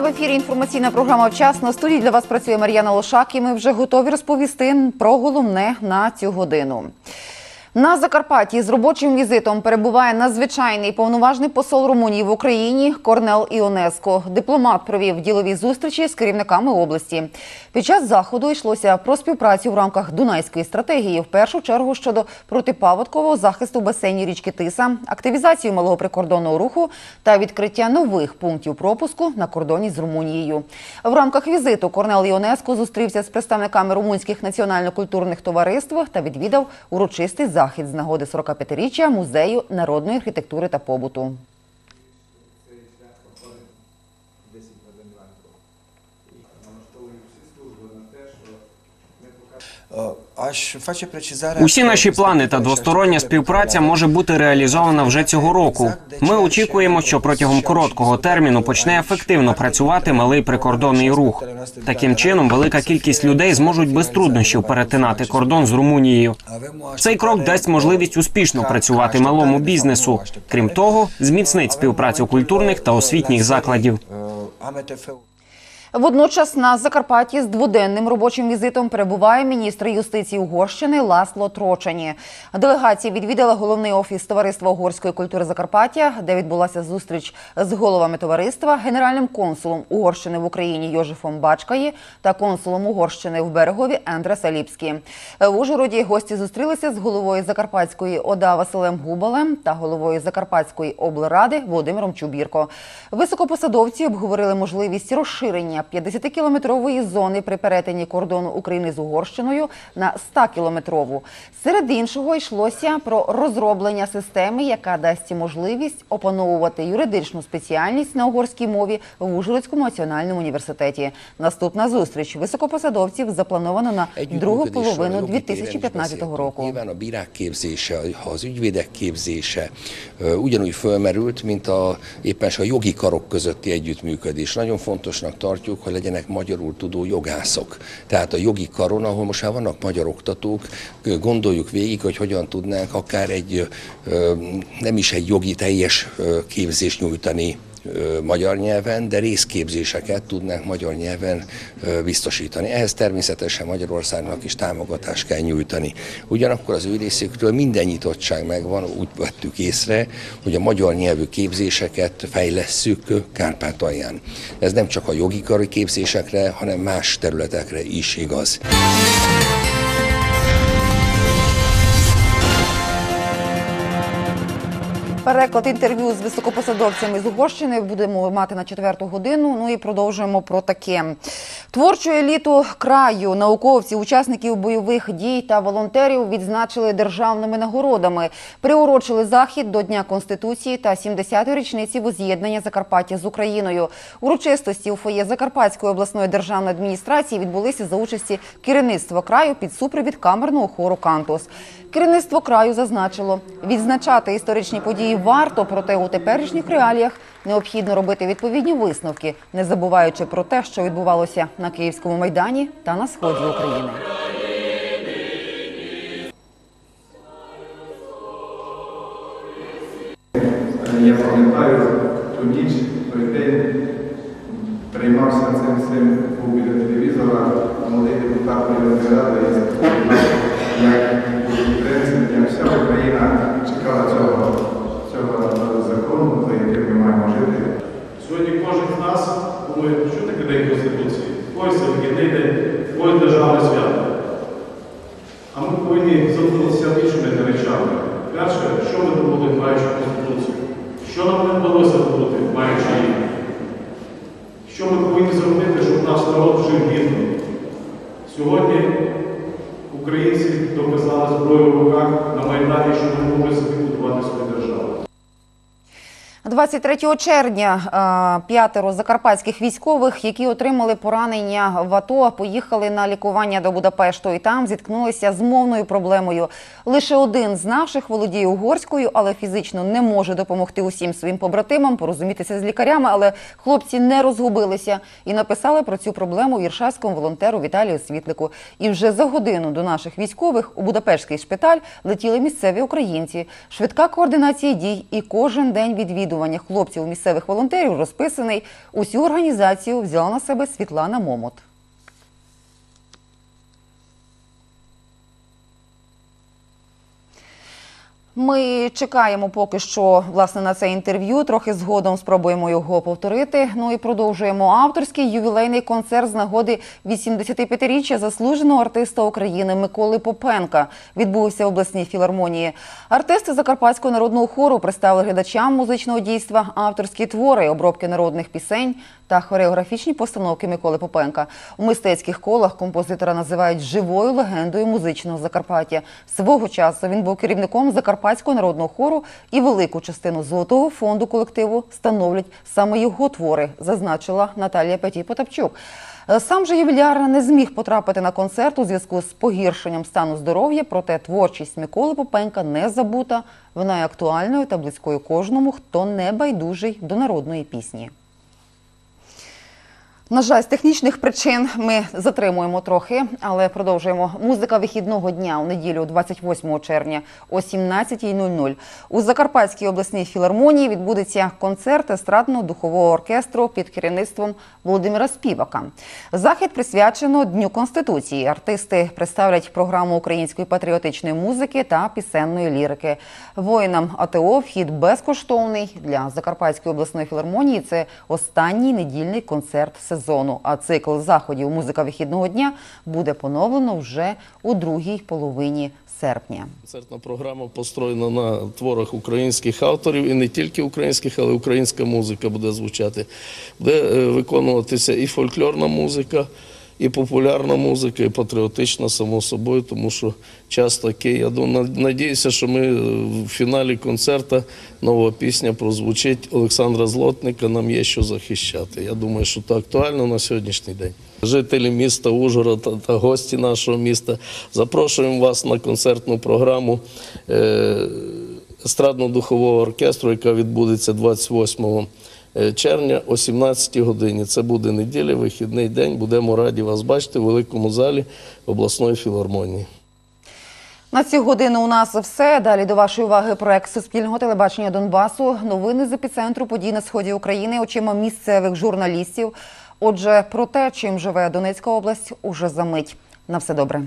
в ефірі інформаційна програма «Вчасно». В студії для вас працює Мар'яна Лошак, і ми вже готові розповісти про головне на цю годину. На Закарпатті з робочим візитом перебуває надзвичайний повноважний посол Румунії в Україні Корнел Іонеско. Дипломат провів ділові зустрічі з керівниками області. Під час заходу йшлося про співпрацю в рамках Дунайської стратегії, в першу чергу щодо протипаводкового захисту басейні річки Тиса, активізацію малого прикордонного руху та відкриття нових пунктів пропуску на кордоні з Румунією. В рамках візиту Корнел Іонеско зустрівся з представниками румунських національно-культурних товариств та відвідав урочистий захід з нагоди 45-річчя музею народної архітектури та побуту. Усі наші плани та двостороння співпраця може бути реалізована вже цього року. Ми очікуємо, що протягом короткого терміну почне ефективно працювати малий прикордонний рух. Таким чином, велика кількість людей зможуть без труднощів перетинати кордон з Румунією. Цей крок дасть можливість успішно працювати малому бізнесу. Крім того, зміцнить співпрацю культурних та освітніх закладів. Водночас на Закарпатті з дводенним робочим візитом перебуває міністр юстиції Угорщини Ласло Трочані. Делегація відвідала головний офіс товариства угорської культури Закарпаття, де відбулася зустріч з головами товариства, генеральним консулом Угорщини в Україні Йожефом Бачкаї та консулом Угорщини в берегові Ендре Саліпські. В Ужгороді гості зустрілися з головою Закарпатської ОДА Василем Губалем та головою Закарпатської облради Володимиром Чубірко. Високопосадовці обговорили можливість розширення 50-кілометрової зони при перетині кордону України з Угорщиною на 100-кілометрову. Серед іншого йшлося про розроблення системи, яка дасть можливість опановувати юридичну спеціальність на угорській мові в Ужгородському національному університеті. Наступна зустріч високопосадовців запланована на другу половину 2015 року. A bírák képzése, az ügyvédek képzése ugyanúgy fölmerült, mint a, éppen a jogi karok közötti együttműködés. Nagyon fontosnak tartjuk, hogy legyenek magyarul tudó jogászok. Tehát a jogi karon, ahol most már vannak magyar oktatók, gondoljuk végig, hogy hogyan tudnánk akár egy, nem is egy jogi teljes képzést nyújtani magyar nyelven, de részképzéseket tudnánk magyar nyelven biztosítani. Ehhez természetesen Magyarországnak is támogatást kell nyújtani. Ugyanakkor az ő részükről minden nyitottság megvan, úgy vettük észre, hogy a magyar nyelvű képzéseket fejlesszük Kárpátalján. Ez nem csak a jogi képzésekre, hanem más területekre is igaz. Переклад інтерв'ю з високопосадовцями з Угорщини будемо мати на четверту годину. Ну і продовжуємо про таке. Творчу еліту краю, науковців, учасників бойових дій та волонтерів відзначили державними нагородами. Приурочили захід до Дня Конституції та 70-ї річниці воз'єднання Закарпаття з Україною. Урочистості у фоє Закарпатської обласної державної адміністрації відбулися за участі керівництва краю під супровід камерного хору Кантус. Керівництво краю зазначило, відзначати історичні події варто, проте у теперішніх реаліях необхідно робити відповідні висновки, не забуваючи про те, що відбувалося на Київському майдані та на сході України. Ось це вихідний державне свято. А ми повинні задуматися іншими речами. Перше, що ми добули, маючи Конституцію? Що нам не вдалося добути, маючи її? Що ми повинні зробити, щоб наш народ жив гідно? Сьогодні українці доказали зброю в руках на Майдані, що ми могли собі будувати свою державу. 23 червня е, п'ятеро закарпатських військових, які отримали поранення в АТО, поїхали на лікування до Будапешту і там зіткнулися з мовною проблемою. Лише один з наших володіє угорською, але фізично не може допомогти усім своїм побратимам, порозумітися з лікарями. Але хлопці не розгубилися і написали про цю проблему іршавському волонтеру Віталію Світлику. І вже за годину до наших військових у Будапештський шпиталь летіли місцеві українці. Швидка координація дій і кожен день відвідування підтримування хлопців місцевих волонтерів розписаний. Усю організацію взяла на себе Світлана Момот. Ми чекаємо поки що власне на це інтерв'ю. Трохи згодом спробуємо його повторити. Ну і продовжуємо авторський ювілейний концерт з нагоди 85-річчя заслуженого артиста України Миколи Попенка. Відбувся в обласній філармонії. Артисти Закарпатського народного хору представили глядачам музичного дійства авторські твори, обробки народних пісень та хореографічні постановки Миколи Попенка. У мистецьких колах композитора називають живою легендою музичного Закарпаття. Свого часу він був керівником Закарпатського народного хору і велику частину золотого фонду колективу становлять саме його твори, зазначила Наталія Петій Потапчук. Е, Сам же ювіляр не зміг потрапити на концерт у зв'язку з погіршенням стану здоров'я, проте творчість Миколи Попенка не забута. Вона є актуальною та близькою кожному, хто не байдужий до народної пісні. На жаль, з технічних причин ми затримуємо трохи, але продовжуємо. Музика вихідного дня у неділю, 28 червня о 17.00. У Закарпатській обласній філармонії відбудеться концерт естрадно-духового оркестру під керівництвом Володимира Співака. Захід присвячено Дню Конституції. Артисти представлять програму української патріотичної музики та пісенної лірики. Воїнам АТО вхід безкоштовний для Закарпатської обласної філармонії. Це останній недільний концерт сезону. А цикл заходів музика вихідного дня буде поновлено вже у другій половині серпня. Концертна програма построєна на творах українських авторів і не тільки українських, але українська музика буде звучати. Буде е, виконуватися і фольклорна музика, і популярна музика, і патріотична, само собою, тому що час такий. Я думаю, надіюся, що ми е, в фіналі концерту нова пісня прозвучить Олександра Злотника. Нам є що захищати. Я думаю, що це актуально на сьогоднішній день. Жителі міста Ужгород та- гості нашого міста запрошуємо вас на концертну програму е, естрадно-духового оркестру, яка відбудеться 28 е, червня о 17 годині. Це буде неділя, вихідний день. Будемо раді вас бачити в великому залі обласної філармонії. На цю годину у нас все. Далі до вашої уваги проект Суспільного телебачення Донбасу. Новини з епіцентру подій на сході України очима місцевих журналістів. Отже, про те, чим живе Донецька область, уже за мить. На все добре.